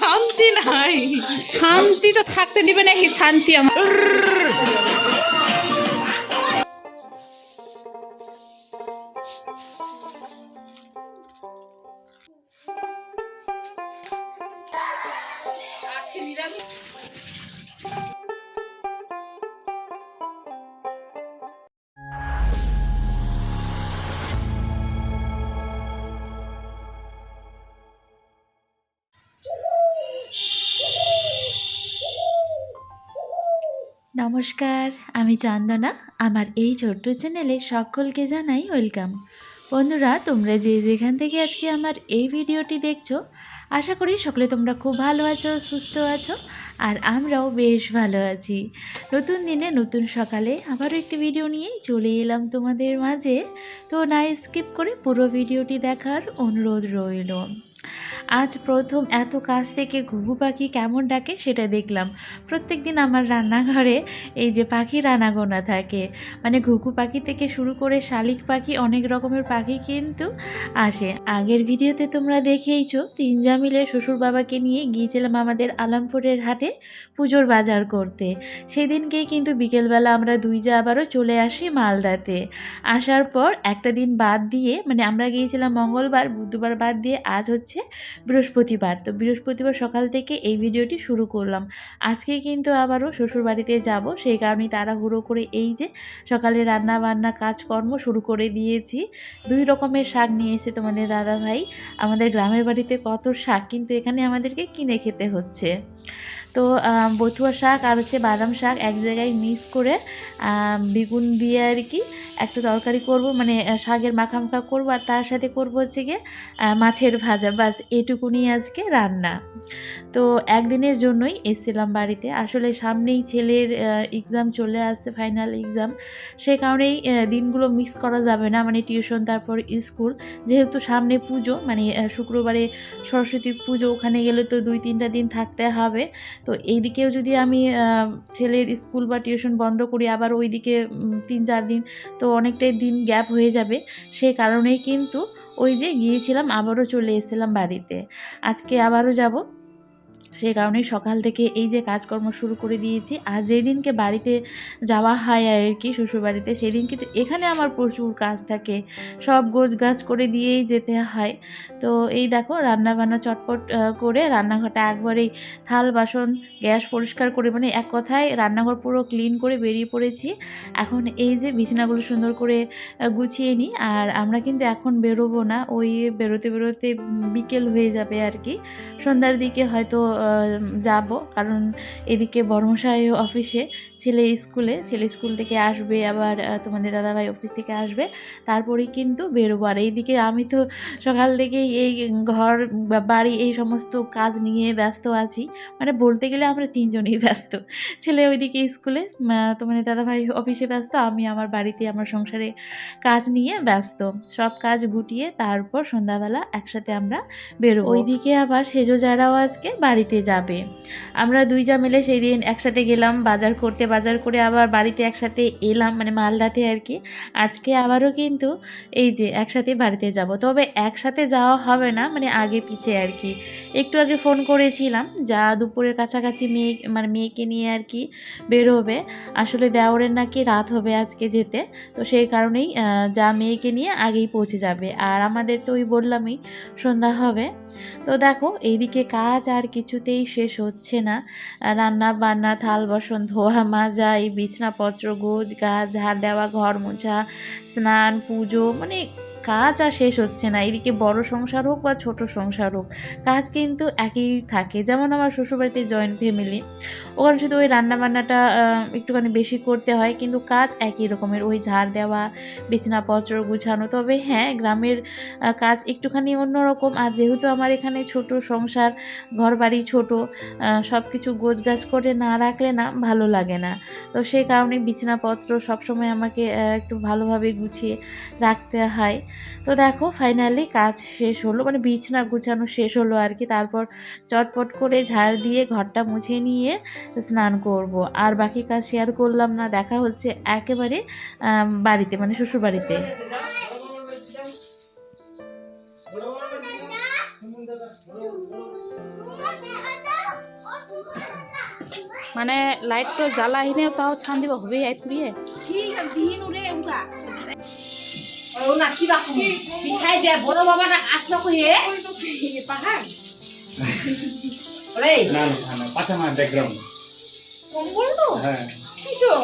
শান্তি নাই। শান্তি তো থাকতে দিবে না এই শান্তি আমার? নমস্কার, আমি চন্দনা। আমার এই ছোট্ট চ্যানেলে সকলকে জানাই ওয়েলকাম। বন্ধুরা, তোমরা যে যেখান থেকে আজকে আমার এই ভিডিওটি দেখছ, আশা করি সকলে তোমরা খুব ভালো আছো, সুস্থ আছো, আর আমরাও বেশ ভালো আছি। নতুন দিনে নতুন সকালে আবারও একটি ভিডিও নিয়েই চলে এলাম তোমাদের মাঝে। তো না স্কিপ করে পুরো ভিডিওটি দেখার অনুরোধ রইল। আজ প্রথম এত কাছ থেকে ঘুঘু পাখি কেমন ডাকে সেটা দেখলাম। প্রত্যেক দিন আমার রান্নাঘরে এই যে পাখি রানাগোনা থাকে মানে ঘুঘু পাখি থেকে শুরু করে শালিক পাখি অনেক রকমের পাখি কিন্তু আসে। আগের ভিডিওতে তোমরা দেখেইছো, তিনজা মিলে শ্বশুর বাবাকে নিয়ে গিয়েছিলাম আমাদের আলামপুরের হাটে পুজোর বাজার করতে। সেদিনকেই কিন্তু বিকেলবেলা আমরা দুই যা আবারও চলে আসি মালদাতে। আসার পর একটা দিন বাদ দিয়ে মানে আমরা গিয়েছিলাম মঙ্গলবার, বুধবার বাদ দিয়ে, আজ হচ্ছে বৃহস্পতিবার। তো বৃহস্পতিবার সকাল থেকে এই ভিডিওটি শুরু করলাম। আজকে কিন্তু আবারও শ্বশুর বাড়িতে যাব, সেই কারণেই তাড়াহুড়ো করে এই যে সকালে রান্না বান্না কাজকর্ম শুরু করে দিয়েছি। দুই রকমের শাক নিয়ে এসে তোমাদের দাদা ভাই আমাদের গ্রামের বাড়িতে কত শাক, কিন্তু এখানে আমাদেরকে কিনে খেতে হচ্ছে। তো বথুয়া শাক আর হচ্ছে বাদাম শাক এক জায়গায় মিক্স করে বেগুন দিয়ে আর কি একটা তরকারি করব। মানে শাকের মাখা মাখা করব আর তার সাথে করব হচ্ছে গিয়ে মাছের ভাজা। বাস এটুকুনি আজকে রান্না। তো, একদিনের জন্যই এসেছিলাম বাড়িতে। আসলে সামনেই ছেলের এক্সাম চলে আসছে ফাইনাল এক্সাম সেই কারণেই দিনগুলো মিক্স করা যাবে না। মানে টিউশন তারপর স্কুল যেহেতু সামনে পুজো মানে শুক্রবারে সরস্বতী পুজো, ওখানে গেলে তো দুই তিনটা দিন থাকতে হবে। তো এইদিকেও যদি আমি ছেলের স্কুল বা টিউশন বন্ধ করি, আবার ওই দিকে তিন চার দিন, তো অনেকটাই দিন গ্যাপ হয়ে যাবে। সেই কারণেই কিন্তু ওই যে গিয়েছিলাম, আবারও চলে এসেছিলাম বাড়িতে। আজকে আবারও যাব। সেই কারণেই সকাল থেকে এই যে কাজকর্ম শুরু করে দিয়েছি। আর যেদিনকে বাড়িতে যাওয়া হয় আর কি শ্বশুরবাড়িতে, সেদিন কিন্তু এখানে আমার প্রচুর কাজ থাকে। সব গোছ গাছ করে দিয়েই যেতে হয়। তো এই দেখো রান্না বান্না চটপট করে রান্নাঘরটা একবারেই থাল বাসন, গ্যাস পরিষ্কার করে মানে এক কথায় রান্নাঘর পুরো ক্লিন করে বেরিয়ে পড়েছি। এখন এই যে বিছানাগুলো সুন্দর করে গুছিয়ে নিই। আর আমরা কিন্তু এখন বেরোবো না, ওই বেরোতে বেরোতে বিকেল হয়ে যাবে আর কি সন্ধ্যার দিকে হয়তো যাব। কারণ এদিকে বর্মশাই অফিসে, ছেলে স্কুলে, ছেলে স্কুল থেকে আসবে, আবার তোমাদের দাদাভাই অফিস থেকে আসবে। তারপরেই কিন্তু বেরোবো। আর এইদিকে আমি তো সকাল থেকেই এই ঘর বাড়ি, এই সমস্ত কাজ নিয়ে ব্যস্ত আছি। মানে বলতে গেলে আমরা তিনজনেই ব্যস্ত। ছেলে ওইদিকে স্কুলে তোমাদের দাদাভাই অফিসে ব্যস্ত, আমি আমার বাড়িতে, আমার সংসারে কাজ নিয়ে ব্যস্ত। সব কাজ গুটিয়ে তারপর সন্ধ্যাবেলা একসাথে আমরা বেরো ওইদিকে আবার সেজো যারাও আজকে বাড়িতে যাবে। আমরা দুই যা মিলে সেই দিন একসাথে গেলাম, বাজার করতে বাজার করে আবার বাড়িতে একসাথে এলাম মানে মালদাতে আর কি। আজকে আবারও কিন্তু এই যে একসাথে বাড়িতে যাব। তবে একসাথে যাওয়া হবে না মানে আগে পিছে আর কি। একটু আগে ফোন করেছিলাম, যা দুপুরের কাছাকাছি মেয়ে মানে মেয়েকে নিয়ে আর কি বেরোবে। আসলে দেওরের নাকি রাত হবে আজকে যেতে, তো সেই কারণেই যা মেয়েকে নিয়ে আগেই পৌঁছে যাবে। আর আমাদের তো ওই বললামই সন্ধ্যা হবে। তো দেখো, এইদিকে কাজ আর কিছুতেই শেষ হচ্ছে না। রান্না বান্না, থাল বাসন, ধোয়া মাজা, এই বিছনাপত্র গোজ গাছ ঝাড় দেওয়া, ঘর মোছা, স্নান, পুজো মানে কাজ আর শেষ হচ্ছে না, এদিকে বড় সংসার হোক বা ছোট সংসার হোক, কাজ কিন্তু একই থাকে। যেমন আমার শ্বশুরবাড়িতে জয়েন্ট ফ্যামিলি ওখানে শুধু ওই রান্নাবান্নাটা একটুখানি বেশি করতে হয়, কিন্তু কাজ একই রকমের। ওই ঝাড় দেওয়া, বিছনাপত্র গুছানো, তবে হ্যাঁ গ্রামের কাজ একটুখানি অন্যরকম। আর যেহেতু আমার এখানে ছোট সংসার ঘর বাড়ি ছোটো সব কিছু গোছগাছ করে না রাখলে না ভালো লাগে না। তো সেই কারণে বিছানাপত্র সবসময় আমাকে একটু ভালোভাবে গুছিয়ে রাখতে হয়। তো দেখো ফাইনালি কাজ শেষ হলো মানে বিছনা গুছানো শেষ হলো আর কি। তারপর চটপট করে ঝাড় দিয়ে ঘরটা মুছে নিয়ে স্নান করব। আর বাকি কাজ শেয়ার করলাম না দেখা হচ্ছে একেবারে বাড়িতে মানে শ্বশুর বাড়িতে মানে লাইট তো জ্বালা তাও ছান দিব হবে এক বিয়ে ঠিক দিন উড়ে উগা ও না কি বাকু পিঠাই দে বড় বাবাটা আসলো কইয়ে পাহাড়? ওরে। না না না পাঠামা ব্যাকগ্রাউন্ড কম্বল তো? হ্যাঁ। কিসো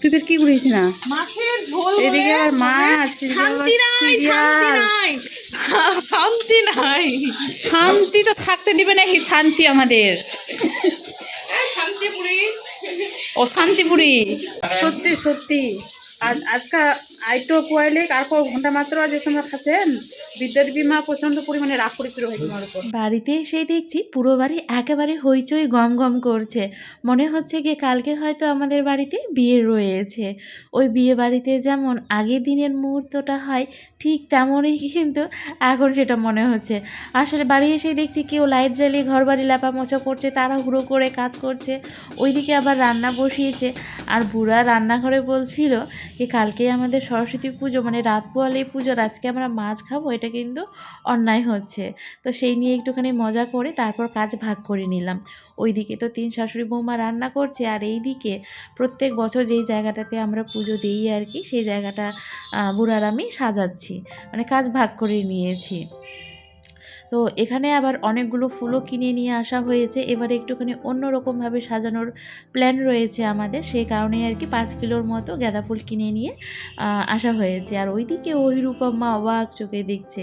তুই তোর কি করিস না? মাছের ঝোল এদিকে আবার মাছ এদিকে আবার সিরিয়াল। শান্তি নাই। শান্তি তো থাকতে দিবে না এই শান্তি আমাদের? শান্তিপুরি। ও শান্তিপুরি। সত্যি সত্যি। আজ আজকা আইটো পোয়াইলে আর কো ঘণ্টা মাত্র আজ তোমরা খাচ্ছেন বিদ্যুৎ বিমা প্রচণ্ড পরিমাণে রাগ করে ফিরে হয়েছে আমার উপর বাড়িতে এসেই দেখছি পুরো বাড়ি একেবারে হইচই গম গম করছে। মনে হচ্ছে কি কালকে হয়তো আমাদের বাড়িতে বিয়ে রয়েছে। ওই বিয়ে বাড়িতে যেমন আগের দিনের মুহূর্তটা হয়, ঠিক তেমনই কিন্তু এখন সেটা মনে হচ্ছে। আসলে বাড়ি এসেই দেখছি কেউ লাইট জ্বালিয়ে ঘর বাড়ি লেপা মোছা করছে, তাড়াহুড়ো করে কাজ করছে, ওইদিকে আবার রান্না বসিয়েছে। আর বুড়া রান্নাঘরে বলছিল যে কালকে আমাদের সরস্বতী পুজো মানে রাত পোয়ালে পুজোর আজকে আমরা মাছ খাব, এটা কিন্তু অন্যায় হচ্ছে। তো সেই নিয়ে একটুখানি মজা করে তারপর কাজ ভাগ করে নিলাম। ওইদিকে তো তিন শাশুড়ি বৌমা রান্না করছে, আর এইদিকে প্রত্যেক বছর যেই জায়গাটাতে আমরা পুজো দিই আর কি, সেই জায়গাটা বুড়ার আমি সাজাচ্ছি। মানে কাজ ভাগ করে নিয়েছি। তো এখানে আবার অনেকগুলো ফুলও কিনে নিয়ে আসা হয়েছে। এবারে একটুখানি অন্যরকমভাবে সাজানোর প্ল্যান রয়েছে আমাদের। সেই কারণেই আর কি পাঁচ কিলোর মতো গাঁদা ফুল কিনে নিয়ে আসা হয়েছে। আর ওইদিকে ওই রূপম্মা অবাক চোখে দেখছে।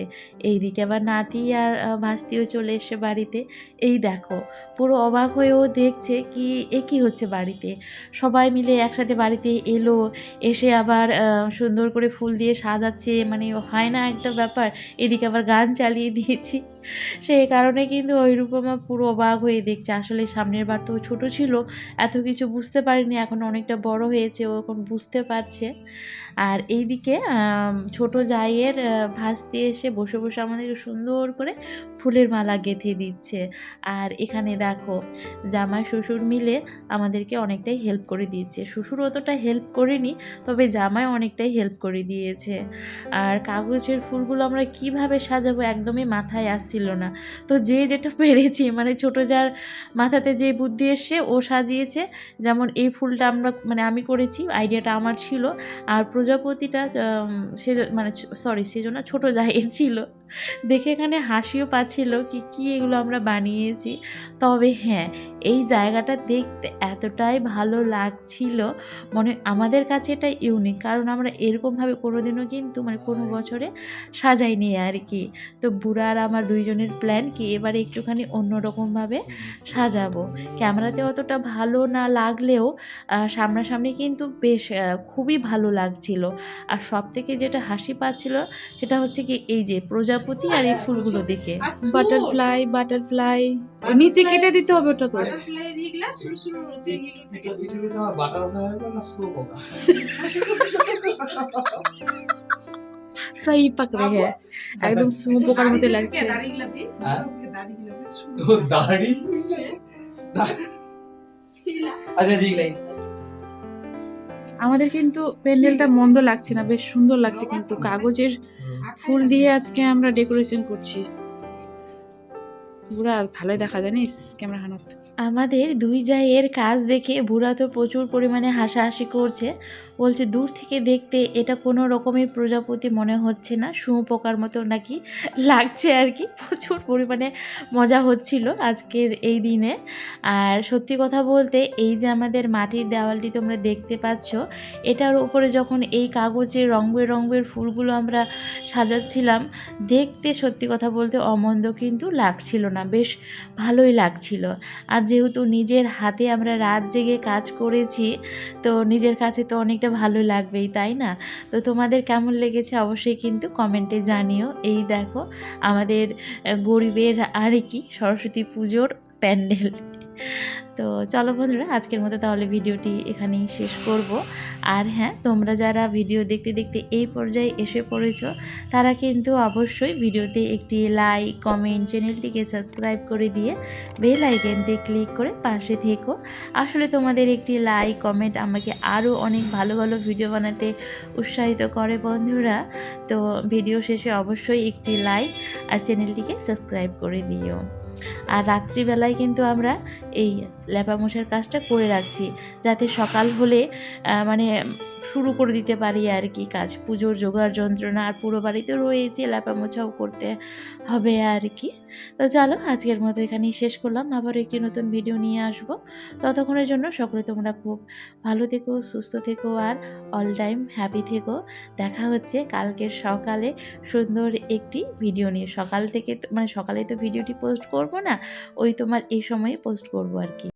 এইদিকে আবার নাতি আর ভাস্তিও চলে এসে বাড়িতে। এই দেখো, পুরো অবাক হয়েও দেখছে কি, এ কী হচ্ছে বাড়িতে? সবাই মিলে একসাথে বাড়িতে এলো, এসে আবার সুন্দর করে ফুল দিয়ে সাজাচ্ছে। মানে হয় না একটা ব্যাপার, এদিকে আবার গান চালিয়ে দিয়েছি। সেই কারণে কিন্তু ওই রূপমা পুরো অবাক হয়ে দেখছে। আসলে সামনের বার তো ছোটো ছিল, এত কিছু বুঝতে পারিনি, এখন অনেকটা বড় হয়েছে, ও এখন বুঝতে পারছে। আর এইদিকে ছোট জায়ের ভাস্তি এসে বসে বসে আমাদেরকে সুন্দর করে ফুলের মালা গেঁথে দিচ্ছে। আর এখানে দেখো, জামাই, শ্বশুর মিলে আমাদেরকে অনেকটাই হেল্প করে দিয়েছে শ্বশুর অতটা হেল্প করেনি, তবে জামাই অনেকটাই হেল্প করে দিয়েছে। আর কাগজের ফুলগুলো আমরা কীভাবে সাজাবো একদমই মাথায় আসছিল না। তো যে যেটা পেরেছি মানে ছোট যার মাথাতে যে বুদ্ধি এসছে ও সাজিয়েছে। যেমন এই ফুলটা আমরা মানে আমি করেছি আইডিয়াটা আমার ছিল। আর প্রজাপতিটা সে মানে সরি সেজন্য ছোট জায়ের ছিল। দেখে এখানে হাসিও পাচ্ছিল কি কি এগুলো আমরা বানিয়েছি। তবে হ্যাঁ এই জায়গাটা দেখতে এতটাই ভালো লাগছিল। মনে আমাদের কাছে এটা ইউনিক কারণ আমরা এরকমভাবে কোনোদিনও কিন্তু মানে কোনো বছরে সাজাইনি আর কি। তো বুড়া আর আমার দুইজনের প্ল্যান কি এবারে একটুখানি অন্যরকমভাবে সাজাবো। ক্যামেরাতে অতটা ভালো না লাগলেও সামনাসামনি কিন্তু বেশ খুবই ভালো লাগছিল। আর সব থেকে যেটা হাসি পাচ্ছিল সেটা হচ্ছে কি এই যে প্রজাপতি আর এই ফুলগুলো দেখে। Butterfly butterfly. নিচে কেটে দিতে হবে ওটা তো। পাকড়ে হ্যাঁ। একদম সুমো পোকার মতো লাগছে। হ্যাঁ? দাড়ি আচ্ছা ঠিক নাই আমাদের কিন্তু প্যান্ডেলটা মন্দ লাগছে না বেশ সুন্দর লাগছে কিন্তু। কাগজের ফুল দিয়ে আজকে আমরা ডেকোরেশন করছি। বুড়া, ভালোই দেখা জানিস, ক্যামেরা হানত। আমাদের দুই জায়ের কাজ দেখে বুড়া তো প্রচুর পরিমাণে হাসাহাসি করছে। বলছে, দূর থেকে দেখতে এটা কোনো রকমের প্রজাপতি মনে হচ্ছে না শুঁয়োপোকার মতো নাকি? লাগছে আর কি, প্রচুর পরিমাণে মজা হচ্ছিল আজকের এই দিনে। আর সত্যি কথা বলতে, এই যে আমাদের মাটির দেওয়ালটি তোমরা দেখতে পাচ্ছ, এটার উপরে যখন এই কাগজে রং বেরঙের ফুলগুলো আমরা সাজাচ্ছিলাম, দেখতে সত্যি কথা বলতে অমন্দ কিন্তু লাগছিল না, বেশ ভালোই লাগছিল। আর যেহেতু নিজের হাতে আমরা রাত জেগে কাজ করেছি, তো নিজের কাছে তো অনেকটা ভালো লাগবেই, তাই না? তো তোমাদের কেমন লেগেছে অবশ্যই কিন্তু কমেন্টে জানিও। এই দেখো, আমাদের গরিবের আর কি সরস্বতী পুজোর প্যান্ডেল। তো চলো বন্ধুরা, আজকের মতো তাহলে ভিডিওটি এখানেই শেষ করব। আর হ্যাঁ তোমরা যারা ভিডিও দেখতে দেখতে এই পর্যায়ে এসে পড়েছ, তারা কিন্তু অবশ্যই ভিডিওতে একটি লাইক কমেন্ট চ্যানেলটিকে সাবস্ক্রাইব করে দিয়ে বেল আইকনটি ক্লিক করে পাশে থেকো। আসলে তোমাদের একটি লাইক কমেন্ট আমাকে আরও অনেক ভালো ভালো ভিডিও বানাতে উৎসাহিত করে বন্ধুরা। তো ভিডিও শেষে অবশ্যই একটি লাইক আর চ্যানেলটিকে সাবস্ক্রাইব করে দিও। আর রাত্রিবেলায় কিন্তু আমরা এই ল্যাপা মোছার কাজটা করে রাখছি। যাতে সকাল হলে মানে শুরু করে দিতে পারি আর কি কাজ। পুজোর জোগাড় যন্ত্রণা আর পুরো বাড়িতে রয়েছে মোছাও করতে হবে আর কি। তো চলো, আজকের মতো এখানেই শেষ করলাম। আবার একটি নতুন ভিডিও নিয়ে আসব। ততক্ষণের জন্য সকলে তোমরা খুব ভালো থেকো, সুস্থ থেকো আর অল টাইম হ্যাপি থেকো। দেখা হচ্ছে কালকের সকালে সুন্দর একটি ভিডিও নিয়ে। সকাল থেকে মানে সকালে তো ভিডিওটি পোস্ট করব না, ওই তোমার এই সময়ে পোস্ট করব আর কি।